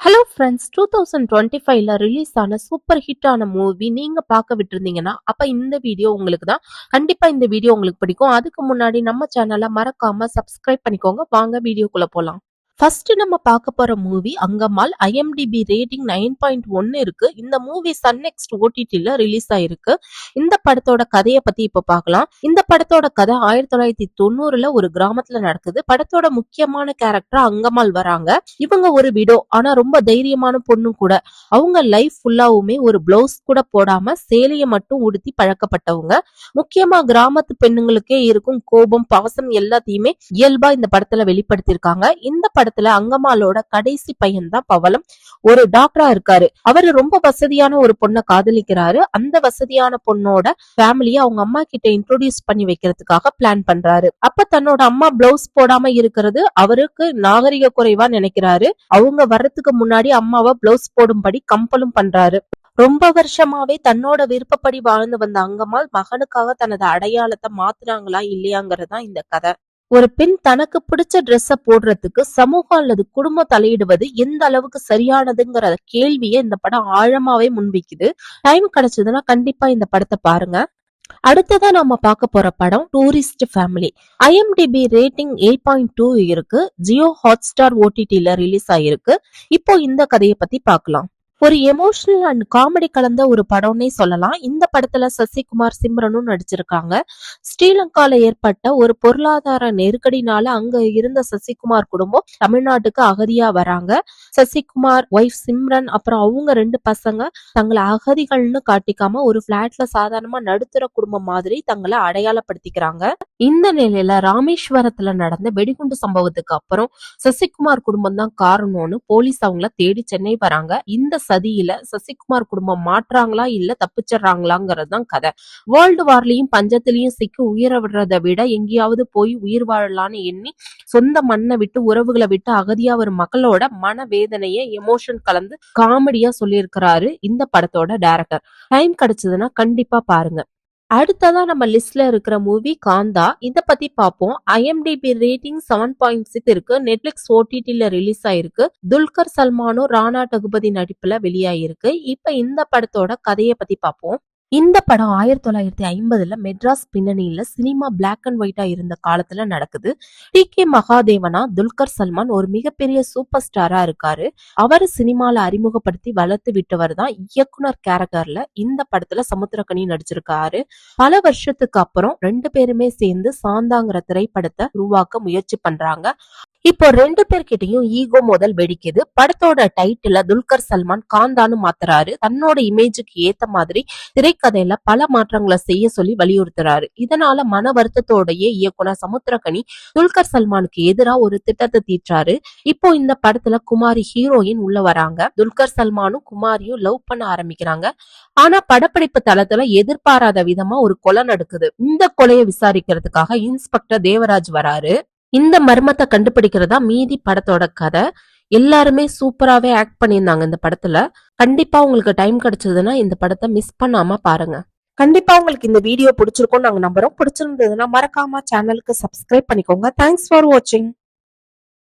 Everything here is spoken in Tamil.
Hello friends two thousand twenty ஃபைவ்ல ரிலீஸ் ஆன சூப்பர் ஹிட் மூவி நீங்க பார்க்க விட்டுருந்தீங்கன்னா அப்ப இந்த வீடியோ உங்களுக்கு தான் கண்டிப்பா இந்த வீடியோ உங்களுக்கு பிடிக்கும். அதுக்கு முன்னாடி நம்ம சேனலை மறக்காம சப்ஸ்கிரைப் பண்ணிக்கோங்க. வாங்க வீடியோக்குள்ளே போலாம். ஃபர்ஸ்ட் நம்ம பார்க்க போற movie Angammal IMDb rating nine point ஒன்னு இருக்கு. இந்த மூவி சன் நெக்ஸ்ட் ஓடிடில ரிலீஸ் ஆயிருக்கு. இந்த படத்தோட கதையை பத்தி இப்ப பார்க்கலாம். இந்த படத்தோட கதை ஆயிரத்தி தொள்ளாயிரத்தி தொண்ணூறுல ஒரு கிராமத்துல நடக்குது. படத்தோட முக்கியமான கேரக்டர் அங்கம்மாள் வராங்க. இவங்க ஒரு விடோ ஆனா ரொம்ப தைரியமான பொண்ணு கூட. அவங்க லைஃப் ஃபுல்லாவுமே ஒரு பிளவுஸ் கூட போடாம சேலையை மட்டும் உடுத்தி பழக்கப்பட்டவங்க. முக்கியமா கிராமத்து பெண்ணுங்களுக்கே இருக்கும் கோபம் பாசம் எல்லாத்தையுமே இயல்பா இந்த படத்துல வெளிப்படுத்தியிருக்காங்க. இந்த படத்துல அங்கம்மாளோட கடைசி பையன் தான் பவலம் ஒரு டாக்டரா இருக்காரு. அவரு ரொம்ப வசதியான ஒரு பொண்ணை காதலிக்கிறாரு. அந்த வசதியான பொண்ணோட ஃபேமிலியை அவங்க அம்மா கிட்ட இன்ட்ரோடியூஸ் பண்ணி வைக்கிறதுக்காக பிளான் பண்றாரு. அப்ப தன்னோட அம்மா பிளவுஸ் போடாம இருக்கிறது அவருக்கு நாகரிக குறைவா நினைக்கிறாரு. அவங்க வர்றதுக்கு முன்னாடி அம்மாவை பிளவுஸ் போடும்படி கம்பலும் பண்றாரு. ரொம்ப வருஷமாவே தன்னோட விருப்பப்படி வாழ்ந்து வந்த அங்கம்மாள் மகனுக்காக தனது அடையாளத்தை மாத்துறாங்களா இல்லையாங்கிறதா இந்த கதை. ஒரு பெண் தனக்கு பிடிச்ச ட்ரெஸ்ஸ போடுறதுக்கு சமூகம் அல்லது குடும்பம் தலையிடுவது எந்த அளவுக்கு சரியானதுங்கிற கேள்வியை இந்த படம் ஆழமாவே முன்வைக்குது. டைம் கிடைச்சதுன்னா கண்டிப்பா இந்த படத்தை பாருங்க. அடுத்ததா நாம பார்க்க போற படம் tourist family IMDb rating eight point two இருக்கு. ஜியோ ஹாட்ஸ்டார் ஓடிடில ரிலீஸ் ஆயிருக்கு. இப்போ இந்த கதையை பத்தி பார்க்கலாம். ஒரு எமோஷனல் அண்ட் காமெடி கலந்த ஒரு படம்னே சொல்லலாம். இந்த படத்துல சசிகுமார் சிம்ரனும் நடிச்சிருக்காங்க. ஸ்ரீலங்கால ஏற்பட்ட ஒரு பொருளாதார நெருக்கடினால அங்க இருந்த சசிகுமார் குடும்பம் தமிழ்நாட்டுக்கு அகதியா வராங்க. சசிகுமார் ஒய்ஃப் சிம்ரன் அப்புறம் அவங்க ரெண்டு பசங்க தங்களை அகதிகள்னு காட்டிக்காம ஒரு பிளாட்ல சாதாரணமா நடுத்தர குடும்பம் மாதிரி தங்களை அடையாளப்படுத்திக்கிறாங்க. இந்த நிலையில ராமேஸ்வரத்துல நடந்த வெடிகுண்டு சம்பவத்துக்கு அப்புறம் சசிகுமார் குடும்பம் தான் காரணம்னு போலீஸ் அவங்கள தேடி சென்னை வராங்க. இந்த சதியில சசிகுமார் குடும்பம் மாற்றாங்களா இல்ல தப்பிச்சிடுறாங்களாங்கிறது தான் கதை வேர்ல்டு வார்லயும் பஞ்சத்திலையும் சிக்கி உயிரை விடுறதை விட எங்கேயாவது போய் உயிர் வாழலான்னு எண்ணி சொந்த மண்ணை விட்டு உறவுகளை விட்டு அகதியா வரும் மக்களோட மன வேதனையை எமோஷன் கலந்து காமெடியா சொல்லியிருக்கிறாரு இந்த படத்தோட டைரக்டர் டைம் கிடைச்சதுன்னா கண்டிப்பா பாருங்க. அடுத்ததா நம்ம லிஸ்ட்ல இருக்கிற மூவி காந்தா. இத பத்தி பார்ப்போம் IMDb rating seven point six இருக்கு. நெட்ஃபிளிக்ஸ் ஓடிடில ரிலீஸ் ஆயிருக்கு. துல்கர் சல்மானும் ராணா டகுபதி நடிப்புல வெளியாயிருக்கு. இப்ப இந்த படத்தோட கதையை பத்தி பார்ப்போம் இந்த படம் ஆயிரத்தி தொள்ளாயிரத்தி ஐம்பதுல மெட்ராஸ் பின்னணியில சினிமா பிளாக் அண்ட் ஒயிட்டா இருந்த காலத்துல நடக்குது. டி. கே. மகாதேவனா துல்கர் சல்மான் ஒரு மிகப்பெரிய சூப்பர் ஸ்டாரா இருக்காரு. அவரு சினிமால அறிமுகப்படுத்தி வளர்த்து விட்டவர் தான் இயக்குனர் கேரக்டர்ல இந்த படத்துல சமுத்திரக்கனி நடிச்சிருக்காரு. பல வருஷத்துக்கு அப்புறம் ரெண்டு பேருமே சேர்ந்து சாந்தாங்கிற திரைப்படத்தை உருவாக்க முயற்சி பண்றாங்க. இப்போ ரெண்டு பேர்கிட்டயும் ஈகோ முதல் வெடிக்குது. படத்தோட டைட்டில துல்கர் சல்மான் காந்தான்னு மாத்துறாரு. தன்னோட இமேஜுக்கு ஏத்த மாதிரி திரைக்கதையில பல மாற்றங்களை செய்ய சொல்லி வலியுறுத்துறாரு. இதனால மன வருத்தத்தோடயே இயக்குனர் சமுத்திரகனி துல்கர் சல்மானுக்கு எதிரா ஒரு திட்டத்தை தீற்றாரு இப்போ இந்த படத்துல குமாரி ஹீரோயின் உள்ள வராங்க. துல்கர் சல்மானும் குமாரியும் லவ் பண்ண ஆரம்பிக்கிறாங்க. ஆனா படப்பிடிப்பு தளத்துல எதிர்பாராத விதமா ஒரு கொலை நடக்குது. இந்த கொலையை விசாரிக்கிறதுக்காக இன்ஸ்பெக்டர் தேவராஜ் வராரு. இந்த மர்மத்தை கண்டுபிடிக்கிறதா மீதி படத்தோட கதை. எல்லாருமே சூப்பராகவே ஆக்ட் பண்ணியிருந்தாங்க இந்த படத்துல. கண்டிப்பா உங்களுக்கு டைம் கிடைச்சதுன்னா இந்த படத்தை மிஸ் பண்ணாம பாருங்க. கண்டிப்பா உங்களுக்கு இந்த வீடியோ பிடிச்சிருக்கும் நாங்க நம்புறோம். பிடிச்சிருந்ததுன்னா மறக்காம சேனலுக்கு சப்ஸ்கிரைப் பண்ணிக்கோங்க. தேங்க்ஸ் ஃபார் வாட்சிங்